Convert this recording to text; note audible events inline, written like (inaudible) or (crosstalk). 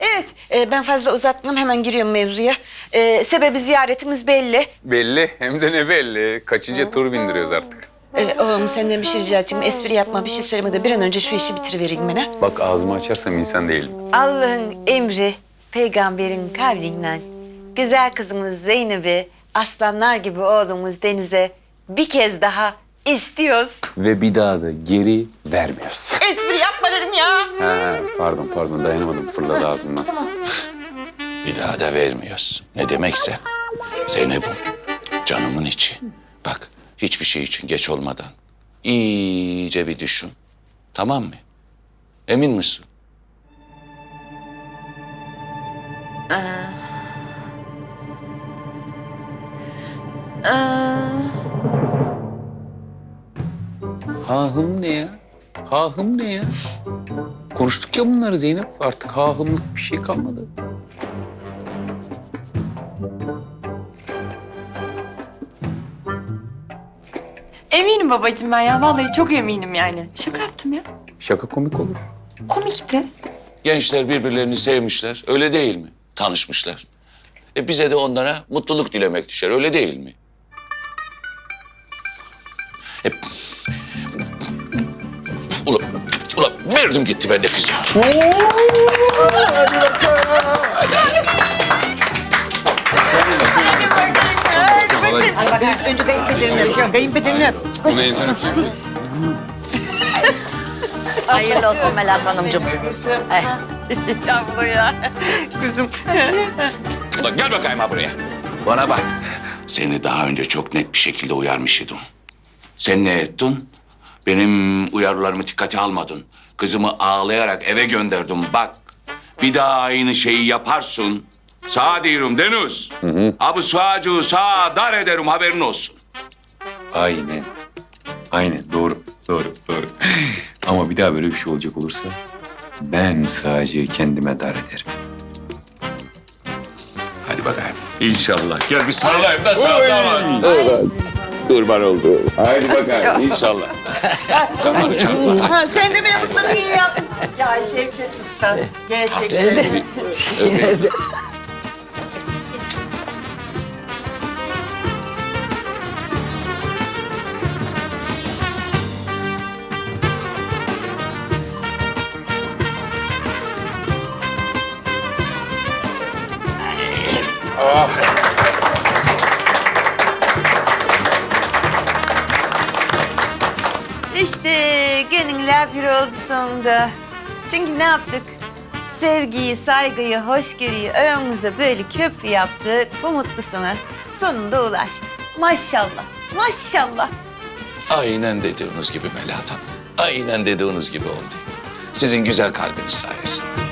Evet, e, ben fazla uzatmam. Hemen giriyorum mevzuya. E, sebebi ziyaretimiz belli. Belli hem de ne belli. Kaçıncı tur bindiriyoruz artık. E, oğlum senden bir şey rica edeceğim. Espri yapma, bir şey söyleme de bir an önce şu işi bitirivereyim bana. Bak ağzımı açarsam insan değilim. Allah'ın emri, peygamberin kavliyle güzel kızımız Zeynep'i aslanlar gibi oğlumuz Deniz'e bir kez daha istiyoruz. Ve bir daha da geri vermiyoruz. Espri yapma dedim ya. Ha, pardon pardon dayanamadım fırladı ağzımdan. Bir daha da vermiyoruz. Ne demekse. Zeynep'im, canımın içi. Bak, hiçbir şey için geç olmadan iyice bir düşün. Tamam mı? Emin misin? Hahım ne ya? Hahım ne ya? Konuştuk ya bunları Zeynep. Artık hahımlık bir şey kalmadı. Eminim babacığım ben ya. Vallahi çok eminim yani. Şaka yaptım ya. Şaka komik olur. Komikti. Gençler birbirlerini sevmişler, öyle değil mi? Tanışmışlar. E bize de onlara mutluluk dilemek düşer, öyle değil mi? Ulan, ulan verdim gitti ben de kızım. Önce kayınpederini öpüyorum. Kayınpederini öp. Bunu en son öpeceğim. Hayırlı olsun Melahat Hanımcığım. Eh, Yavru ya. Kızım. Ulan gel bakayım ha buraya. Bana bak. Seni daha önce çok net bir şekilde uyarmış idim. Sen ne ettin? Benim uyarılarımı dikkate almadın. Kızımı ağlayarak eve gönderdim. Bak bir daha aynı şeyi yaparsın. Sağ diyorum Deniz. Abi sağcığı sağ dar ederim haberin olsun. Aynen. Aynen doğru. Doğru. Doğru. (laughs) Ama bir daha böyle bir şey olacak olursa ben sadece kendime dar ederim. Hadi bakayım. İnşallah. Gel bir sarılayım da sarılayım. Kurban oldu. Hadi bakayım (laughs) inşallah. Kafanı çarpma. Ha, sen de beni mutladın iyi yaptın. (laughs) Ya Şevket Usta. Gerçekten. Öpeyim. İşte gönüller bir oldu sonunda. Çünkü ne yaptık? Sevgiyi, saygıyı, hoşgörüyü aramıza böyle köprü yaptık. Bu mutlu sona sonunda ulaştık. Maşallah, maşallah. Aynen dediğiniz gibi Melahat Hanım. Aynen dediğiniz gibi oldu. Sizin güzel kalbiniz sayesinde.